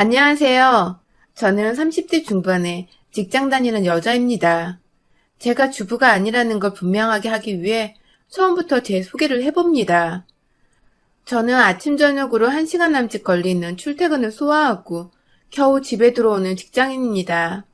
안녕하세요. 저는 30대 중반에 직장 다니는 여자입니다. 제가 주부가 아니라는 걸 분명하게 하기 위해 처음부터 제 소개를 해봅니다. 저는 아침 저녁으로 1시간 남짓 걸리는 출퇴근을 소화하고 겨우 집에 들어오는 직장인입니다.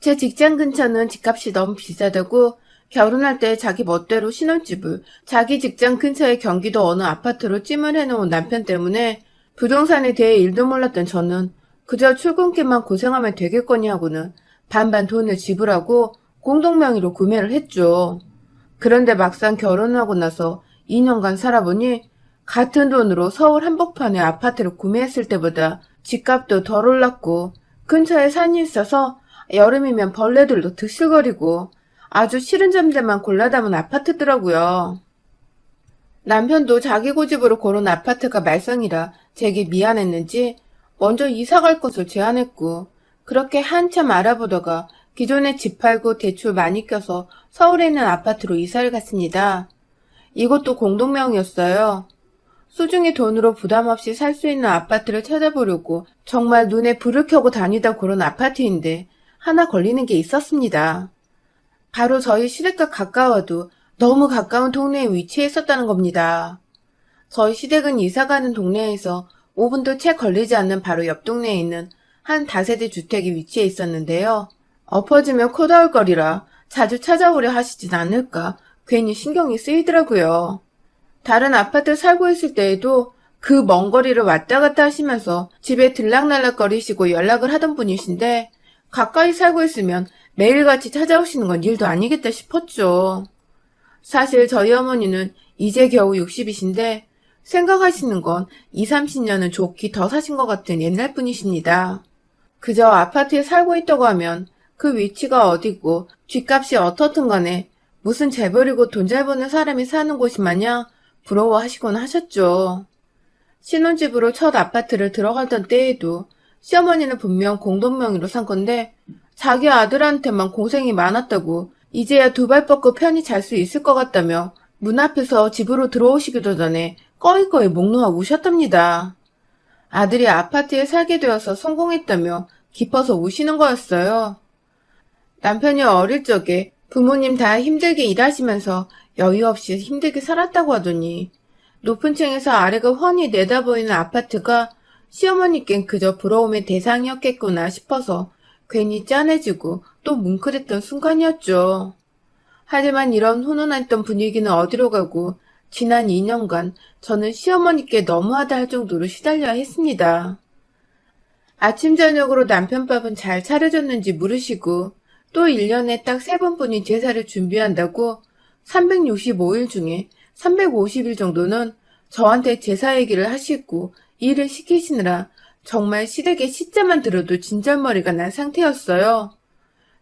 제 직장 근처는 집값이 너무 비싸다고 결혼할 때 자기 멋대로 신혼집을 자기 직장 근처의 경기도 어느 아파트로 찜을 해놓은 남편 때문에 부동산에 대해 일도 몰랐던 저는 그저 출근길만 고생하면 되겠거니 하고는 반반 돈을 지불하고 공동명의로 구매를 했죠. 그런데 막상 결혼하고 나서 2년간 살아보니 같은 돈으로 서울 한복판에 아파트를 구매했을 때보다 집값도 덜 올랐고 근처에 산이 있어서 여름이면 벌레들도 드실거리고 아주 싫은 점들만 골라 담은 아파트더라고요. 남편도 자기 고집으로 고른 아파트가 말썽이라 제게 미안했는지 먼저 이사 갈 것을 제안했고 그렇게 한참 알아보다가 기존에 집 팔고 대출 많이 껴서 서울에 있는 아파트로 이사를 갔습니다. 이것도 공동명이었어요. 수중의 돈으로 부담 없이 살 수 있는 아파트를 찾아보려고 정말 눈에 불을 켜고 다니다 고른 아파트인데 하나 걸리는 게 있었습니다. 바로 저희 시댁과 가까워도 너무 가까운 동네에 위치해 있었다는 겁니다. 저희 시댁은 이사가는 동네에서 5분도 채 걸리지 않는 바로 옆 동네에 있는 한 다세대 주택이 위치해 있었는데요. 엎어지면 코 닿을 거리라 자주 찾아오려 하시진 않을까 괜히 신경이 쓰이더라고요. 다른 아파트 살고 있을 때에도 그 먼 거리를 왔다 갔다 하시면서 집에 들락날락 거리시고 연락을 하던 분이신데 가까이 살고 있으면 매일같이 찾아오시는 건 일도 아니겠다 싶었죠. 사실 저희 어머니는 이제 겨우 60이신데 생각하시는 건 20, 30년은 좋게 더 사신 것 같은 옛날 분이십니다. 그저 아파트에 살고 있다고 하면 그 위치가 어디고 뒷값이 어떻든 간에 무슨 재벌이고 돈 잘 버는 사람이 사는 곳이 마냥 부러워하시곤 하셨죠. 신혼집으로 첫 아파트를 들어가던 때에도 시어머니는 분명 공동 명의로 산 건데 자기 아들한테만 고생이 많았다고 이제야 두 발 뻗고 편히 잘 수 있을 것 같다며 문 앞에서 집으로 들어오시기도 전에 꺼이꺼이 목 놓아 우셨답니다. 아들이 아파트에 살게 되어서 성공했다며 기뻐서 우시는 거였어요. 남편이 어릴 적에 부모님 다 힘들게 일하시면서 여유 없이 힘들게 살았다고 하더니 높은 층에서 아래가 훤히 내다보이는 아파트가 시어머니께는 그저 부러움의 대상이었겠구나 싶어서 괜히 짠해지고 또 뭉클했던 순간이었죠. 하지만 이런 훈훈했던 분위기는 어디로 가고 지난 2년간 저는 시어머니께 너무하다 할 정도로 시달려야 했습니다. 아침 저녁으로 남편 밥은 잘 차려줬는지 물으시고 또 1년에 딱세 번뿐인 제사를 준비한다고 365일 중에 350일 정도는 저한테 제사 얘기를 하시고 일을 시키시느라 정말 시댁의 시자만 들어도 진절머리가 난 상태였어요.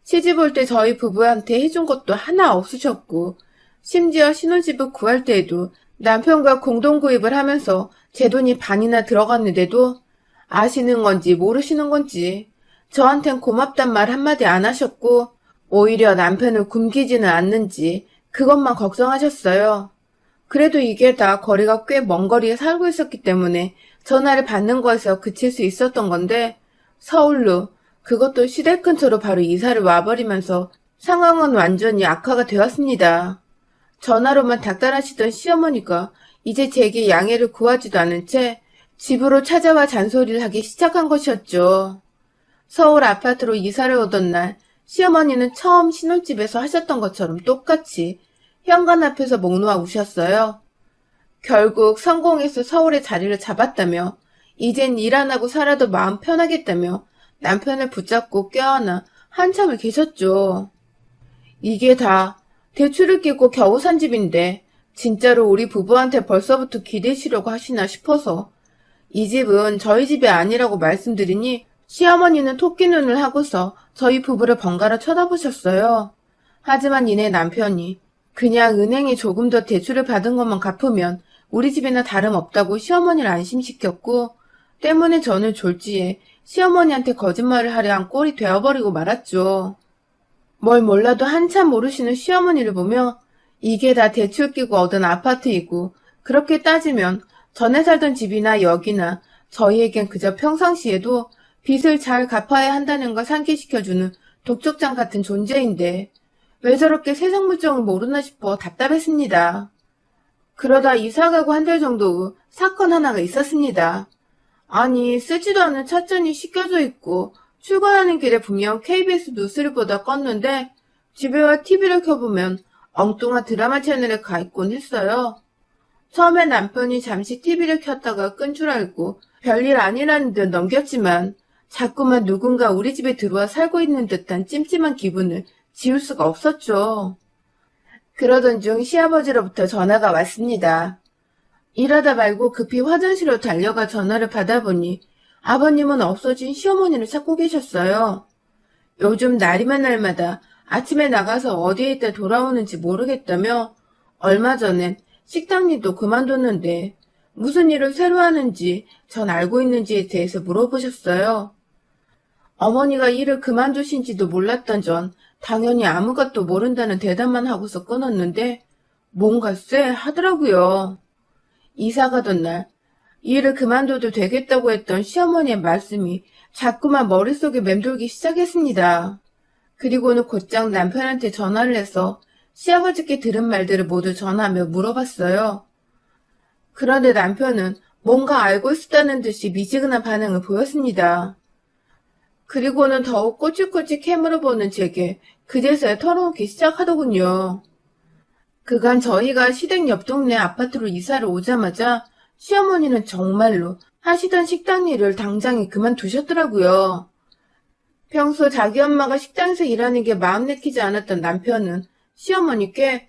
시집 올 때 저희 부부한테 해준 것도 하나 없으셨고 심지어 신혼집을 구할 때에도 남편과 공동 구입을 하면서 제 돈이 반이나 들어갔는데도 아시는 건지 모르시는 건지 저한텐 고맙단 말 한마디 안 하셨고 오히려 남편을 굶기지는 않는지 그것만 걱정하셨어요. 그래도 이게 다 거리가 꽤 먼 거리에 살고 있었기 때문에 전화를 받는 거에서 그칠 수 있었던 건데 서울로 그것도 시댁 근처로 바로 이사를 와버리면서 상황은 완전히 악화가 되었습니다. 전화로만 닥달하시던 시어머니가 이제 제게 양해를 구하지도 않은 채 집으로 찾아와 잔소리를 하기 시작한 것이었죠. 서울 아파트로 이사를 오던 날 시어머니는 처음 신혼집에서 하셨던 것처럼 똑같이 현관 앞에서 목 놓아 우셨어요. 결국 성공해서 서울에 자리를 잡았다며 이젠 일 안 하고 살아도 마음 편하겠다며 남편을 붙잡고 껴안아 한참을 계셨죠. 이게 다 대출을 끼고 겨우 산 집인데 진짜로 우리 부부한테 벌써부터 기대시려고 하시나 싶어서 이 집은 저희 집이 아니라고 말씀드리니 시어머니는 토끼 눈을 하고서 저희 부부를 번갈아 쳐다보셨어요. 하지만 이내 남편이 그냥 은행에 조금 더 대출을 받은 것만 갚으면 우리 집이나 다름없다고 시어머니를 안심시켰고 때문에 저는 졸지에 시어머니한테 거짓말을 하려 한 꼴이 되어버리고 말았죠. 뭘 몰라도 한참 모르시는 시어머니를 보며 이게 다 대출 끼고 얻은 아파트이고 그렇게 따지면 전에 살던 집이나 여기나 저희에겐 그저 평상시에도 빚을 잘 갚아야 한다는 걸 상기시켜주는 독촉장 같은 존재인데 왜 저렇게 세상 물정을 모르나 싶어 답답했습니다. 그러다 이사 가고 한 달 정도 후 사건 하나가 있었습니다. 아니 쓰지도 않은 찻잔이 씻겨져 있고 출근하는 길에 분명 KBS 뉴스를 보다 껐는데 집에 와 TV를 켜보면 엉뚱한 드라마 채널에 가 있곤 했어요. 처음에 남편이 잠시 TV를 켰다가 끈 줄 알고 별일 아니라는 듯 넘겼지만 자꾸만 누군가 우리 집에 들어와 살고 있는 듯한 찜찜한 기분을 지울 수가 없었죠. 그러던 중 시아버지로부터 전화가 왔습니다. 일하다 말고 급히 화장실로 달려가 전화를 받아보니 아버님은 없어진 시어머니를 찾고 계셨어요. 요즘 날이면 날마다 아침에 나가서 어디에 있다 돌아오는지 모르겠다며 얼마 전엔 식당 일도 그만뒀는데 무슨 일을 새로 하는지 전 알고 있는지에 대해서 물어보셨어요. 어머니가 일을 그만두신지도 몰랐던 전 당연히 아무것도 모른다는 대답만 하고서 끊었는데 뭔가 쎄 하더라고요. 이사 가던 날 일을 그만둬도 되겠다고 했던 시어머니의 말씀이 자꾸만 머릿속에 맴돌기 시작했습니다. 그리고는 곧장 남편한테 전화를 해서 시아버지께 들은 말들을 모두 전하며 물어봤어요. 그런데 남편은 뭔가 알고 있었다는 듯이 미지근한 반응을 보였습니다. 그리고는 더욱 꼬치꼬치 캐물어 보는 제게 그제서야 털어놓기 시작하더군요. 그간 저희가 시댁 옆 동네 아파트로 이사를 오자마자 시어머니는 정말로 하시던 식당 일을 당장에 그만두셨더라고요. 평소 자기 엄마가 식당에서 일하는 게 마음 내키지 않았던 남편은 시어머니께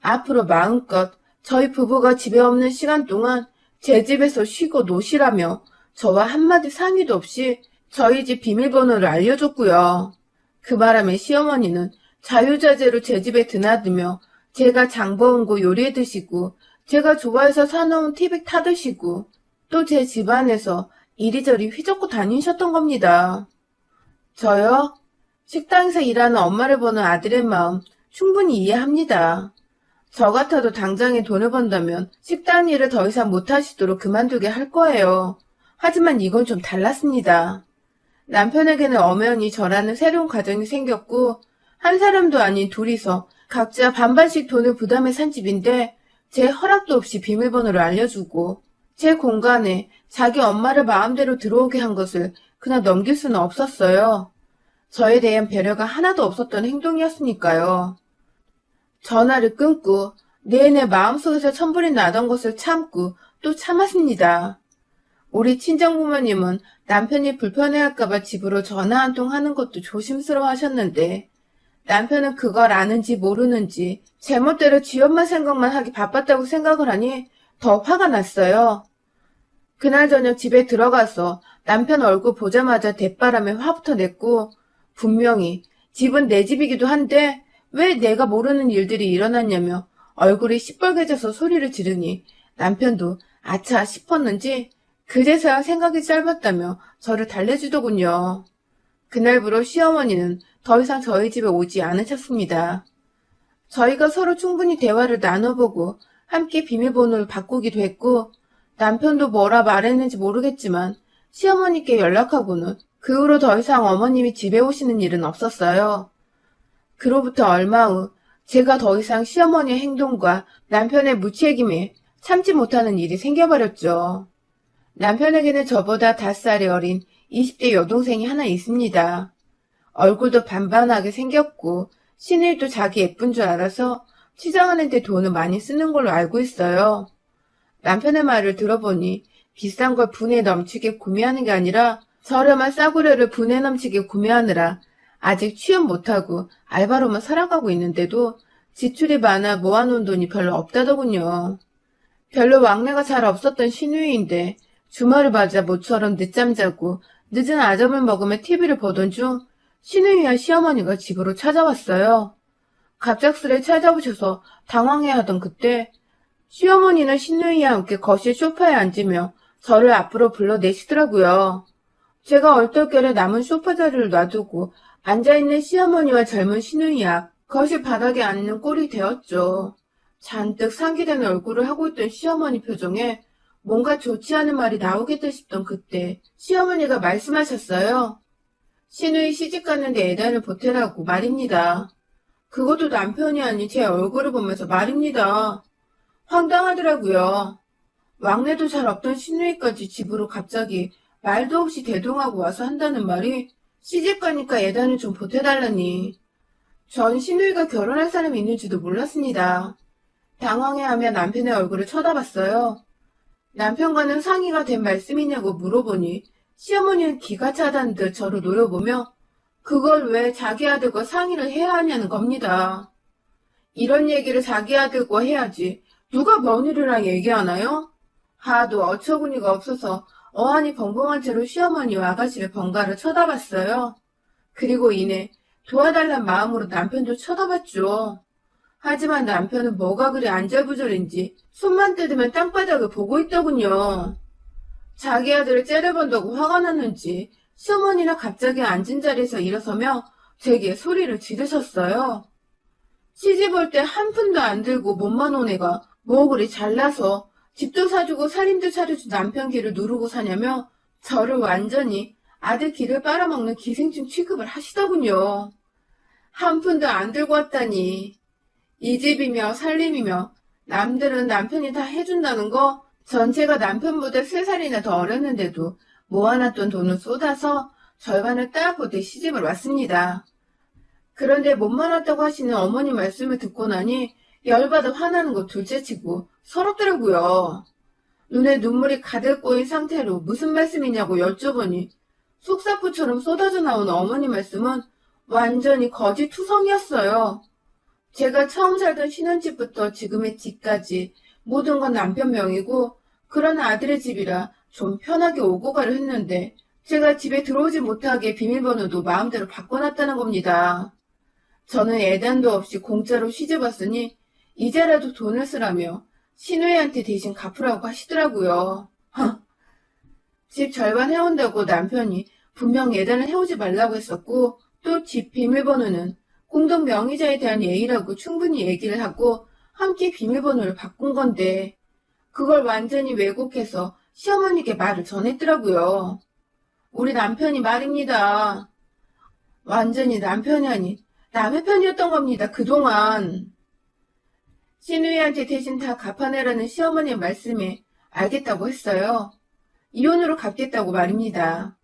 앞으로 마음껏 저희 부부가 집에 없는 시간 동안 제 집에서 쉬고 노시라며 저와 한마디 상의도 없이 저희 집 비밀번호를 알려줬고요. 그 바람에 시어머니는 자유자재로 제 집에 드나들며 제가 장보은 거 요리해 드시고 제가 좋아해서 사놓은 티백 타 드시고 또 제 집안에서 이리저리 휘젓고 다니셨던 겁니다. 저요? 식당에서 일하는 엄마를 보는 아들의 마음 충분히 이해합니다. 저 같아도 당장에 돈을 번다면 식당 일을 더 이상 못하시도록 그만두게 할 거예요. 하지만 이건 좀 달랐습니다. 남편에게는 엄연히 저라는 새로운 가정이 생겼고 한 사람도 아닌 둘이서 각자 반반씩 돈을 부담해 산 집인데 제 허락도 없이 비밀번호를 알려주고 제 공간에 자기 엄마를 마음대로 들어오게 한 것을 그냥 넘길 수는 없었어요. 저에 대한 배려가 하나도 없었던 행동이었으니까요. 전화를 끊고 내내 마음속에서 천불이 나던 것을 참고 또 참았습니다. 우리 친정부모님은 남편이 불편해할까봐 집으로 전화 한 통 하는 것도 조심스러워 하셨는데 남편은 그걸 아는지 모르는지 제멋대로 지 엄마 생각만 하기 바빴다고 생각을 하니 더 화가 났어요. 그날 저녁 집에 들어가서 남편 얼굴 보자마자 대바람에 화부터 냈고 분명히 집은 내 집이기도 한데 왜 내가 모르는 일들이 일어났냐며 얼굴이 시뻘개져서 소리를 지르니 남편도 아차 싶었는지 그제서야 생각이 짧았다며 저를 달래주더군요. 그날부로 시어머니는 더 이상 저희 집에 오지 않으셨습니다. 저희가 서로 충분히 대화를 나눠보고 함께 비밀번호를 바꾸기도 했고 남편도 뭐라 말했는지 모르겠지만 시어머니께 연락하고는 그 후로 더 이상 어머님이 집에 오시는 일은 없었어요. 그로부터 얼마 후 제가 더 이상 시어머니의 행동과 남편의 무책임에 참지 못하는 일이 생겨버렸죠. 남편에게는 저보다 5살이 어린 20대 여동생이 하나 있습니다. 얼굴도 반반하게 생겼고 신일도 자기 예쁜 줄 알아서 치장하는데 돈을 많이 쓰는 걸로 알고 있어요. 남편의 말을 들어보니 비싼 걸 분에 넘치게 구매하는 게 아니라 저렴한 싸구려를 분에 넘치게 구매하느라 아직 취업 못하고 알바로만 살아가고 있는데도 지출이 많아 모아놓은 돈이 별로 없다더군요. 별로 왕래가 잘 없었던 신우이인데 주말을 맞아 모처럼 늦잠 자고 늦은 아점을 먹으며 TV를 보던 중 신우이와 시어머니가 집으로 찾아왔어요. 갑작스레 찾아오셔서 당황해하던 그때 시어머니는 신우이와 함께 거실 소파에 앉으며 저를 앞으로 불러내시더라고요. 제가 얼떨결에 남은 소파 자리를 놔두고 앉아있는 시어머니와 젊은 신우이와 거실 바닥에 앉는 꼴이 되었죠. 잔뜩 상기된 얼굴을 하고 있던 시어머니 표정에 뭔가 좋지 않은 말이 나오겠다 싶던 그때 시어머니가 말씀하셨어요. 신우이 시집 갔는데 애단을 보태라고 말입니다. 그것도 남편이 아닌 제 얼굴을 보면서 말입니다. 황당하더라고요. 왕래도 잘 없던 신우이까지 집으로 갑자기 말도 없이 대동하고 와서 한다는 말이 시집 가니까 애단을 좀 보태달라니. 전 신우이가 결혼할 사람이 있는지도 몰랐습니다. 당황해하며 남편의 얼굴을 쳐다봤어요. 남편과는 상의가 된 말씀이냐고 물어보니 시어머니는 기가 차다는 듯 저를 노려보며 그걸 왜 자기 아들과 상의를 해야 하냐는 겁니다. 이런 얘기를 자기 아들과 해야지 누가 며느리랑 얘기하나요? 하도 어처구니가 없어서 어안이 벙벙한 채로 시어머니와 아가씨를 번갈아 쳐다봤어요. 그리고 이내 도와달란 마음으로 남편도 쳐다봤죠. 하지만 남편은 뭐가 그리 안절부절인지 손만 뜯으면 땅바닥을 보고 있더군요. 자기 아들을 째려본다고 화가 났는지 시어머니는 갑자기 앉은 자리에서 일어서며 제게 소리를 지르셨어요. 시집 올 때 한 푼도 안 들고 몸만 온 애가 뭐 그리 잘나서 집도 사주고 살림도 차려준 남편 길을 누르고 사냐며 저를 완전히 아들 길을 빨아먹는 기생충 취급을 하시더군요. 한 푼도 안 들고 왔다니. 이 집이며 살림이며 남들은 남편이 다 해준다는 거 전체가 남편보다 세 살이나 더 어렸는데도 모아놨던 돈을 쏟아서 절반을 딱 보듯 시집을 왔습니다. 그런데 몸만 왔다고 하시는 어머니 말씀을 듣고 나니 열받아 화나는 거 둘째치고 서럽더라고요. 눈에 눈물이 가득 고인 상태로 무슨 말씀이냐고 여쭤보니 속사포처럼 쏟아져 나오는 어머니 말씀은 완전히 거짓투성이었어요. 제가 처음 살던 신혼집부터 지금의 집까지 모든 건 남편 명이고 그런 아들의 집이라 좀 편하게 오고 가려 했는데 제가 집에 들어오지 못하게 비밀번호도 마음대로 바꿔놨다는 겁니다. 저는 애단도 없이 공짜로 시집 왔으니 이제라도 돈을 쓰라며 신우이한테 대신 갚으라고 하시더라고요. 집 절반 해온다고 남편이 분명 예단을 해오지 말라고 했었고 또 집 비밀번호는 공동 명의자에 대한 예의라고 충분히 얘기를 하고 함께 비밀번호를 바꾼 건데 그걸 완전히 왜곡해서 시어머니께 말을 전했더라고요. 우리 남편이 말입니다. 완전히 남편이 아닌 남의 편이었던 겁니다. 그동안. 신우이한테 대신 다 갚아내라는 시어머니의 말씀에 알겠다고 했어요. 이혼으로 갚겠다고 말입니다.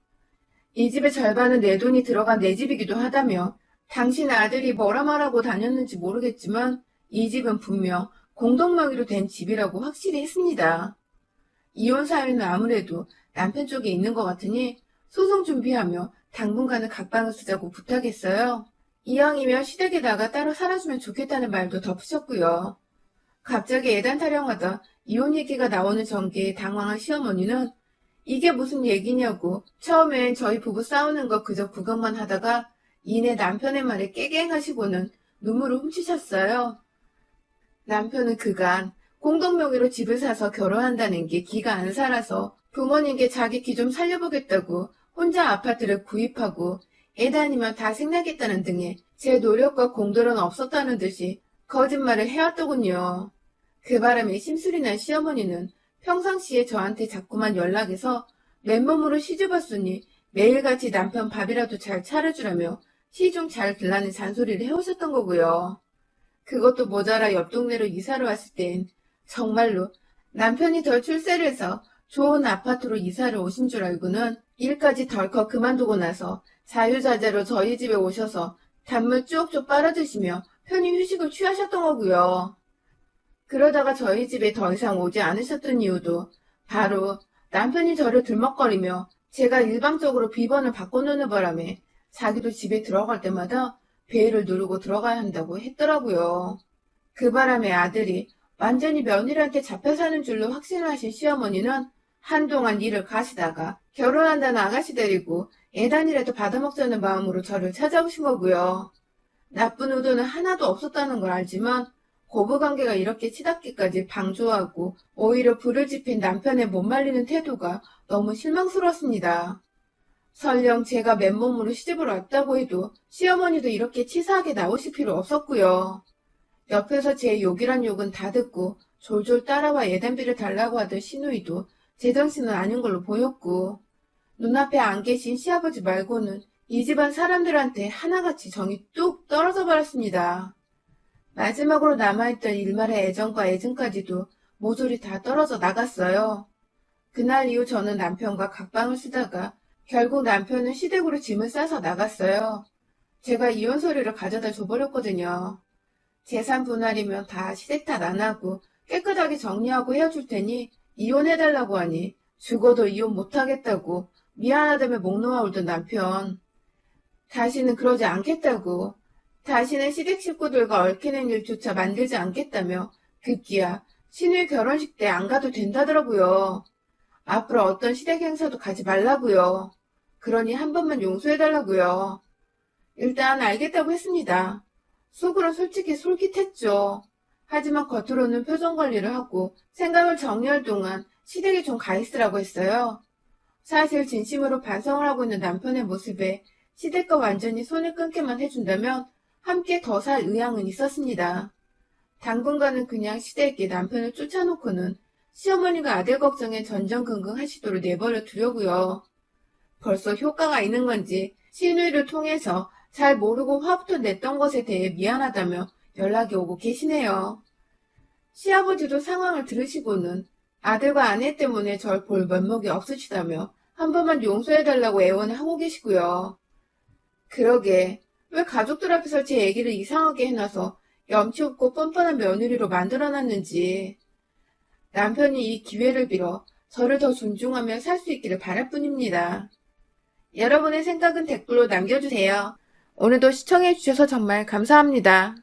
이 집의 절반은 내 돈이 들어간 내 집이기도 하다며 당신 아들이 뭐라 말하고 다녔는지 모르겠지만 이 집은 분명 공동명의로 된 집이라고 확실히 했습니다. 이혼 사유는 아무래도 남편 쪽에 있는 것 같으니 소송 준비하며 당분간은 각방을 쓰자고 부탁했어요. 이왕이면 시댁에다가 따로 살아주면 좋겠다는 말도 덧붙였고요. 갑자기 애단 타령하다 이혼 얘기가 나오는 전개에 당황한 시어머니는 이게 무슨 얘기냐고 처음엔 저희 부부 싸우는 거 그저 구경만 하다가 이내 남편의 말에 깨갱하시고는 눈물을 훔치셨어요. 남편은 그간 공동명의로 집을 사서 결혼한다는 게 기가 안 살아서 부모님께 자기 기 좀 살려보겠다고 혼자 아파트를 구입하고 애 다니면 다 생나겠다는 등의 제 노력과 공들은 없었다는 듯이 거짓말을 해왔더군요. 그 바람에 심술이 난 시어머니는 평상시에 저한테 자꾸만 연락해서 맨몸으로 시집왔으니 매일같이 남편 밥이라도 잘 차려주라며 시중 잘 들라는 잔소리를 해오셨던 거고요. 그것도 모자라 옆 동네로 이사를 왔을 땐 정말로 남편이 덜 출세를 해서 좋은 아파트로 이사를 오신 줄 알고는 일까지 덜컥 그만두고 나서 자유자재로 저희 집에 오셔서 단물 쭉쭉 빨아드시며 편히 휴식을 취하셨던 거고요. 그러다가 저희 집에 더 이상 오지 않으셨던 이유도 바로 남편이 저를 들먹거리며 제가 일방적으로 비번을 바꿔놓는 바람에 자기도 집에 들어갈 때마다 베일을 누르고 들어가야 한다고 했더라고요. 그 바람에 아들이 완전히 며느리한테 잡혀 사는 줄로 확신을 하신 시어머니는 한동안 일을 가시다가 결혼한다는 아가씨 데리고 애단이라도 받아먹자는 마음으로 저를 찾아오신 거고요. 나쁜 의도는 하나도 없었다는 걸 알지만 고부관계가 이렇게 치닫기까지 방조하고 오히려 불을 지핀 남편의 못 말리는 태도가 너무 실망스러웠습니다. 설령 제가 맨몸으로 시집을 왔다고 해도 시어머니도 이렇게 치사하게 나오실 필요 없었고요. 옆에서 제 욕이란 욕은 다 듣고 졸졸 따라와 예단비를 달라고 하던 신우이도 제정신은 아닌 걸로 보였고, 눈앞에 안 계신 시아버지 말고는 이 집안 사람들한테 하나같이 정이 뚝 떨어져 버렸습니다. 마지막으로 남아있던 일말의 애정과 애증까지도 모조리 다 떨어져 나갔어요. 그날 이후 저는 남편과 각방을 쓰다가 결국 남편은 시댁으로 짐을 싸서 나갔어요. 제가 이혼 서류를 가져다 줘버렸거든요. 재산 분할이면 다 시댁 탓 안 하고 깨끗하게 정리하고 헤어줄 테니 이혼해달라고 하니 죽어도 이혼 못하겠다고 미안하다며 목 놓아 울던 남편. 다시는 그러지 않겠다고 다시는 시댁 식구들과 얽히는 일조차 만들지 않겠다며 급기야 신우의 결혼식 때 안 가도 된다더라고요. 앞으로 어떤 시댁 행사도 가지 말라고요. 그러니 한 번만 용서해달라고요. 일단 알겠다고 했습니다. 속으로 솔직히 솔깃했죠. 하지만 겉으로는 표정 관리를 하고 생각을 정리할 동안 시댁에 좀 가 있으라고 했어요. 사실 진심으로 반성을 하고 있는 남편의 모습에 시댁과 완전히 손을 끊기만 해준다면 함께 더 살 의향은 있었습니다. 당분간은 그냥 시댁에 남편을 쫓아놓고는 시어머니가 아들 걱정에 전전긍긍 하시도록 내버려 두려고요. 벌써 효과가 있는 건지 신우이를 통해서 잘 모르고 화부터 냈던 것에 대해 미안하다며 연락이 오고 계시네요. 시아버지도 상황을 들으시고는 아들과 아내 때문에 절 볼 면목이 없으시다며 한 번만 용서해달라고 애원을 하고 계시고요. 그러게 왜 가족들 앞에서 제 얘기를 이상하게 해놔서 염치 없고 뻔뻔한 며느리로 만들어놨는지 남편이 이 기회를 빌어 저를 더 존중하며 살 수 있기를 바랄 뿐입니다. 여러분의 생각은 댓글로 남겨주세요. 오늘도 시청해주셔서 정말 감사합니다.